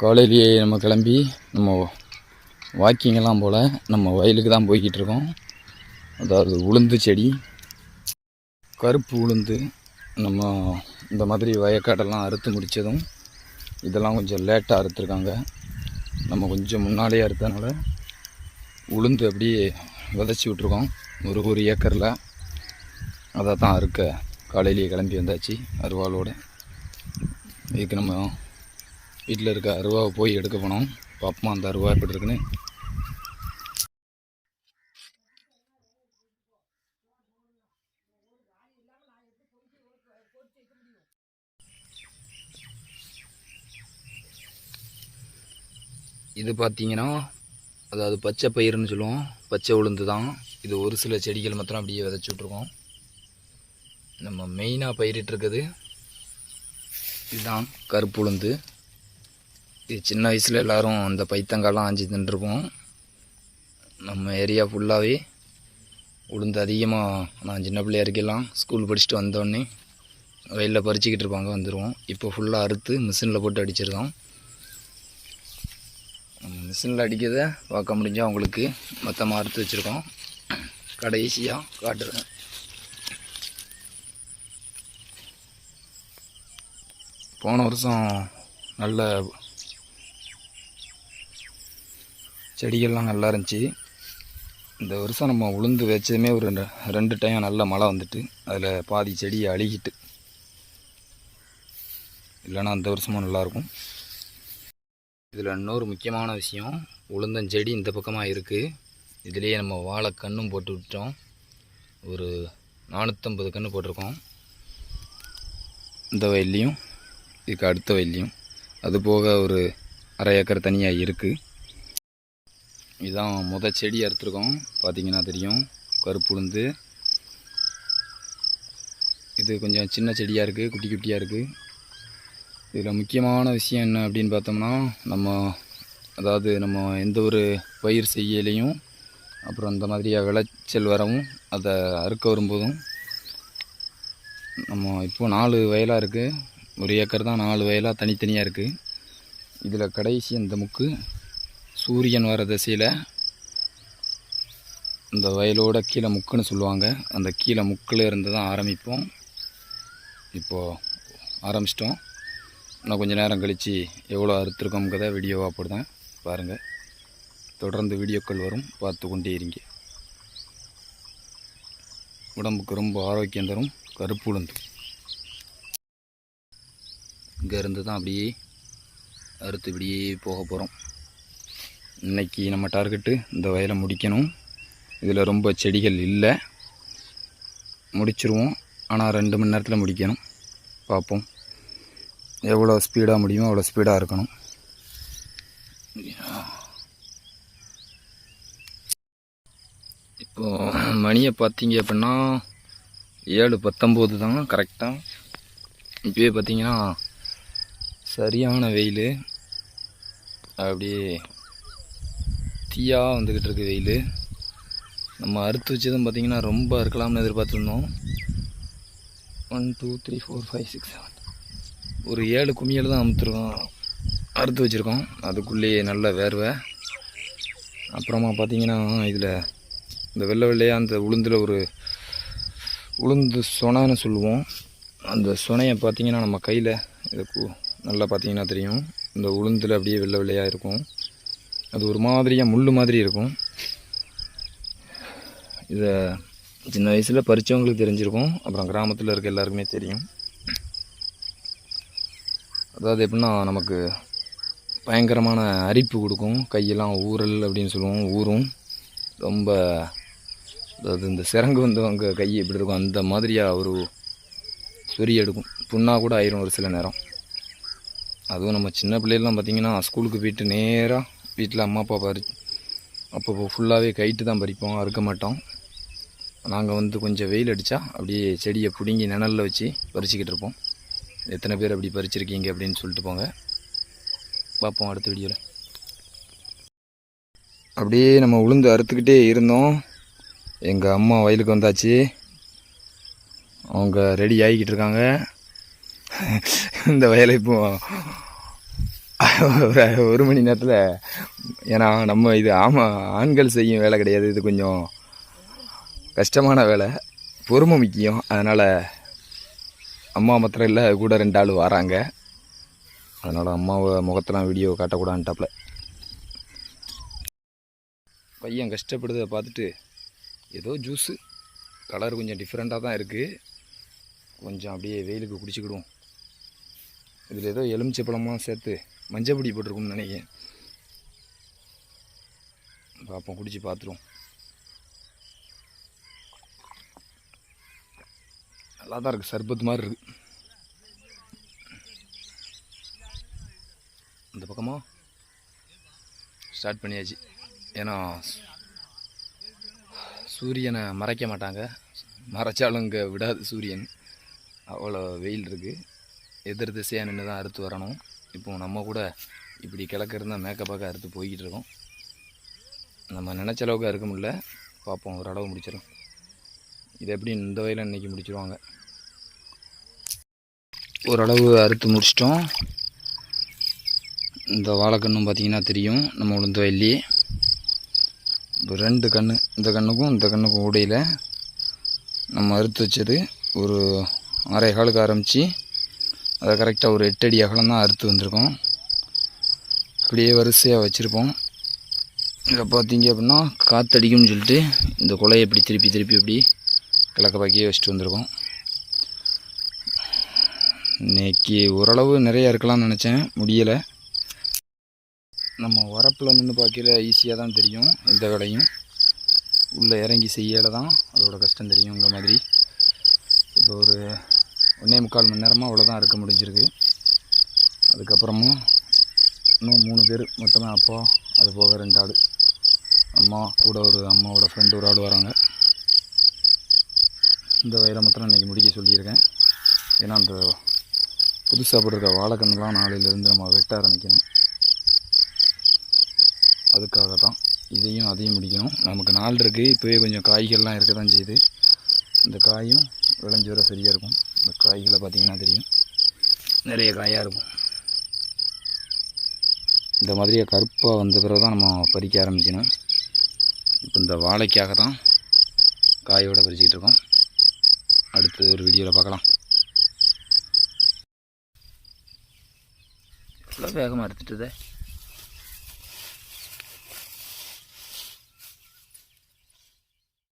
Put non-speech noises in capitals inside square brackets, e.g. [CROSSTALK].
காலையிலேயே நம்ம கிளம்பி நம்ம வாக்கிங்கெல்லாம் போல் நம்ம வயலுக்கு தான் போய்கிட்டு இருக்கோம். அதாவது உளுந்து செடி கருப்பு உளுந்து நம்ம இந்த மாதிரி வயக்காட்டெல்லாம் அறுத்து முடித்ததும் இதெல்லாம் கொஞ்சம் லேட்டாக அறுத்துருக்காங்க. நம்ம கொஞ்சம் முன்னாடியே அறுத்தனால உளுந்து அப்படியே விதைச்சி விட்ருக்கோம் ஒரு ஒரு ஏக்கரில் அதை தான் அறுக்க காலையிலேயே கிளம்பி வந்தாச்சு அருவாளோட. இதுக்கு நம்ம வீட்டில் இருக்க அருவாவை போய் எடுக்க போனோம். பாப்பமா அந்த அருவா எப்படி இருக்குன்னு. இது பார்த்தீங்கன்னா அதாவது பச்சை பயிர்னு சொல்லுவோம். பச்சை உளுந்து தான் இது ஒரு சில செடிகள் மாத்திரம் அப்படியே விதைச்சி விட்ருக்கோம் நம்ம மெயினாக பயிரிட்டிருக்குது இதுதான் கருப்பு உளுந்து. இது சின்ன வயசில் எல்லாரும் அந்த பைத்தங்காலாம் ஆஞ்சி தின்றுருப்போம். நம்ம ஏரியா ஃபுல்லாகவே உளுந்து அதிகமாக நான் சின்ன பிள்ளையா இருக்கலாம் ஸ்கூல் படிச்சுட்டு வந்தோடனே வயலில் பறிச்சிக்கிட்டு இருப்பாங்க வந்துடுவோம் இப்போ ஃபுல்லாக அறுத்து மிஷினில் போட்டு அடிச்சிருக்கோம். மிஷினில் அடிக்கிறத பார்க்க முடிஞ்சால் உங்களுக்கு மொத்தமாக அறுத்து வச்சுருக்கோம். கடைசியாக காட்டுறேன். போன வருஷம் நல்ல செடிகள்லாம் நல்லா இருந்துச்சு. இந்த வருஷம் நம்ம உளுந்து வச்சதுமே ஒரு ரெண்டு ரெண்டு டைம் நல்ல மழை வந்துட்டு அதில் பாதி செடியை அழுகிட்டு. இல்லைன்னா அந்த வருஷமும் நல்லாயிருக்கும் இதில் இன்னொரு முக்கியமான விஷயம் உளுந்தஞ்செடி இந்த பக்கமாக இருக்குது இதுலேயே நம்ம வாழை கண்ணும் போட்டு விட்டோம். ஒரு நானூற்றம்பது கன்று போட்டிருக்கோம். இந்த வயல்லையும் இதுக்கு அடுத்த வயல்லையும். அது போக ஒரு அரை ஏக்கர் தனியாக இருக்குது இதுதான் முத செடி அறுத்துருக்கோம். பார்த்தீங்கன்னா தெரியும். கருப்பு உளுந்து. இது கொஞ்சம் சின்ன செடியாக இருக்குது குட்டி குட்டியாக இருக்குது இதில் முக்கியமான விஷயம் என்ன அப்படின்னு பார்த்தோம்னா நம்ம அதாவது நம்ம எந்த ஒரு பயிர் செய்யலையும் அப்புறம் இந்த மாதிரியாக விளைச்சல் வரவும் அதை அறுக்க வரும்போதும் நம்ம இப்போது நாலு வயலாக இருக்குது ஒரு ஏக்கர் தான் நாலு வயலாக தனித்தனியாக இருக்குது இதில் கடைசி அந்த முக்கு சூரியன் வர திசையில் இந்த வயலோட கீழே முக்குன்னு சொல்லுவாங்க. அந்த கீழே முக்கில் இருந்து தான் ஆரம்பிப்போம். இப்போது ஆரம்பிச்சிட்டோம். இன்னும் கொஞ்சம் நேரம் கழித்து எவ்வளோ அறுத்துருக்கோங்கிறத வீடியோவாக போடுதான் பாருங்கள் தொடர்ந்து வீடியோக்கள் வரும். பார்த்து கொண்டே இருங்க. உடம்புக்கு ரொம்ப ஆரோக்கியம் தரும். கருப்பு உளுந்து. இங்கேருந்து தான் அப்படியே அறுத்து இப்படியே போக போகிறோம் இன்னைக்கு நம்ம டார்கெட்டு இந்த வயலை முடிக்கணும். இதில் ரொம்ப செடிகள் இல்லை. முடிச்சிருவோம். ஆனால் ரெண்டு மணி நேரத்தில் முடிக்கணும். பார்ப்போம் எவ்வளோ ஸ்பீடாக முடியுமோ அவ்வளோ ஸ்பீடாக இருக்கணும். இப்போது மணியை பார்த்தீங்க அப்படின்னா ஏழு பத்தொம்போது தான் கரெக்டாக இப்போயே பார்த்தீங்கன்னா சரியான வெயில். அப்படியே தீயாக வந்துக்கிட்டு இருக்குது வெயில். நம்ம அறுத்து வச்சதும் பார்த்தீங்கன்னா ரொம்ப அறுக்கலாம்னு எதிர்பார்த்துருந்தோம். One two three four five six seven ஒரு ஏழு குமியல் தான் அமுத்துருக்கோம். அறுத்து வச்சுருக்கோம். அதுக்குள்ளேயே நல்ல வேர்வை. அப்புறமா பார்த்தீங்கன்னா இதில் இந்த வெள்ளை வெள்ளையாக அந்த உளுந்தில் ஒரு உளுந்து சொனான்னு சொல்லுவோம். அந்த சொனையை பார்த்தீங்கன்னா நம்ம கையில் இதை நல்லா பார்த்தீங்கன்னா தெரியும். இந்த உளுந்தில் அப்படியே வெள்ளை வெள்ளையாக இருக்கும். அது ஒரு மாதிரியாக முள் மாதிரி இருக்கும். இதை சின்ன வயசில் பறித்தவங்களுக்கு தெரிஞ்சிருக்கும். அப்புறம் கிராமத்தில் இருக்க எல்லாருக்குமே தெரியும். அதாவது எப்படின்னா நமக்கு பயங்கரமான அரிப்பு கொடுக்கும். கையெல்லாம் ஊறல் அப்படின்னு சொல்லுவோம் ஊறும். ரொம்ப அதாவது இந்த சிறங்கு வந்தவங்க கை எப்படி இருக்கும் அந்த மாதிரியாக ஒரு சொறி எடுக்கும். புண்ணாக கூட ஆயிரும் ஒரு சில நேரம். அதுவும் நம்ம சின்ன பிள்ளைலாம் பார்த்திங்கன்னா ஸ்கூலுக்கு போயிட்டு நேராக வீட்டில் அம்மா அப்பா பறி அப்போ ஃபுல்லாகவே கைட்டு தான் பறிப்போம் அறுக்க மாட்டோம். நாங்கள் வந்து கொஞ்சம் வெயில் அடித்தா அப்படியே செடியை பிடுங்கி நிழலில் வச்சு பறிச்சுக்கிட்டு இருப்போம். எத்தனை பேர் அப்படி பறிச்சிருக்கீங்க அப்படின்னு சொல்லிட்டு போங்க. பார்ப்போம் அடுத்த வீடியோவில் அப்படியே நம்ம உளுந்து அறுத்துக்கிட்டே இருந்தோம். எங்கள் அம்மா வயலுக்கு வந்தாச்சு. அவங்க ரெடி ஆகிக்கிட்டு இருக்காங்க. [LAUGHS] இந்த வயலை இப்போ ஒரு ஒரு மணி நேரத்தில் ஏன்னா நம்ம இது ஆமாம் ஆண்கள் செய்யும் வேலை கிடையாது. இது கொஞ்சம் கஷ்டமான வேலை. பொறுமை முக்கியம். அதனால் அம்மா மாத்திரம் இல்லை கூட ரெண்டு ஆள் வராங்க. அதனால் அம்மாவை முகத்தெலாம் வீடியோ காட்டக்கூடாதுன்ட்டாப்புல பையன் கஷ்டப்படுறதை பார்த்துட்டு ஏதோ ஜூஸு கலர் கொஞ்சம் டிஃப்ரெண்ட்டாக தான் இருக்குது கொஞ்சம் அப்படியே வெயிலுக்கு குடிச்சிக்கிடுவோம். இதில் ஏதோ எலுமிச்சை பழமாக சேர்த்து மஞ்சள் பொடி போட்டிருக்கும்னு நினைக்கிறேன். பார்ப்போம் குடிச்சு பார்த்துருவோம். நல்லா தான் இருக்குது சர்பத் மாதிரி இருக்குது இந்த பக்கமாக ஸ்டார்ட் பண்ணியாச்சு. ஏன்னா சூரியனை மறைக்க மாட்டாங்க. மறைச்சாலும் இங்கே விடாது சூரியன். அவ்வளோ வெயில் இருக்குது எதிர் திசையாக நின்று தான் அறுத்து வரணும். இப்போ நம்ம கூட இப்படி கிழக்கு இருந்தால் மேக்கப்பாக அறுத்து போய்கிட்டு இருக்கோம். நம்ம நினச்ச அளவுக்கு அறுக்க முடியல. பார்ப்போம் ஓரளவு முடிச்சிடும் இது எப்படி இந்த வயலில் இன்றைக்கி முடிச்சிருவாங்க? ஓரளவு அறுத்து முடிச்சிட்டோம். இந்த வாழைக்கண்ணும் பார்த்தீங்கன்னா தெரியும் நம்ம உளுந்த வயல்லையே இப்போ ரெண்டு கன்று இந்த கண்ணுக்கும் இந்த கண்ணுக்கும் உடையில நம்ம அறுத்து வச்சது ஒரு அரை காலுக்கு ஆரம்பித்து அதை கரெக்டாக ஒரு எட்டு அடி அகலம் தான் அறுத்து வந்திருக்கோம். அப்படியே வரிசையாக வச்சுருப்போம். இதை பார்த்தீங்க அப்படின்னா காற்றடிக்கும்னு சொல்லிட்டு இந்த குலையை இப்படி திருப்பி திருப்பி இப்படி கிழக்க பாக்கியே வச்சுட்டு வந்திருக்கோம். இன்னைக்கு ஓரளவு நிறைய இருக்கலாம்னு நினச்சேன். முடியலை. நம்ம வரப்பில் நின்று பார்க்கல ஈஸியாக தான் தெரியும் எந்த வேலையும். உள்ளே இறங்கி செய்யலை தான். அதோட கஷ்டம் தெரியும் இந்த மாதிரி. இப்போ ஒரு ஒன்றே முக்கால் மணி நேரமாக அவ்வளோதான் இருக்க முடிஞ்சிருக்கு. அதுக்கப்புறமும் இன்னும் மூணு பேர் மொத்தமாக அப்பா அது போக ரெண்டு ஆள். அம்மா கூட ஒரு அம்மாவோட ஃப்ரெண்டு ஒரு ஆள் வராங்க. இந்த வயலை மொத்தம் இன்றைக்கி முடிக்க சொல்லியிருக்கேன். ஏன்னா அந்த புதுசாக போட்டிருக்க வாழைக்கண்ணுலாம் நாளையிலேருந்து நம்ம வெட்ட ஆரம்பிக்கணும். அதுக்காக தான் இதையும் அதையும் முடிக்கணும். நமக்கு நாள் இருக்குது இப்போவே கொஞ்சம் காய்கள்லாம் இருக்க தான் செய்யுது. இந்த காயும் விளைஞ்சி வர சரியாக இருக்கும். இந்த காய்களை பார்த்தீங்கன்னா தெரியும். நிறைய காயாக இருக்கும். இந்த மாதிரியே கருப்பாக வந்த பிறகு தான் நம்ம பறிக்க ஆரம்பிக்கணும். இப்போ இந்த வாழைக்காக தான் காயோட பறிச்சிக்கிட்டு இருக்கோம். அடுத்து ஒரு வீடியோவில் பார்க்கலாம். இவ்வளோ வேகமாக எடுத்துட்டுதே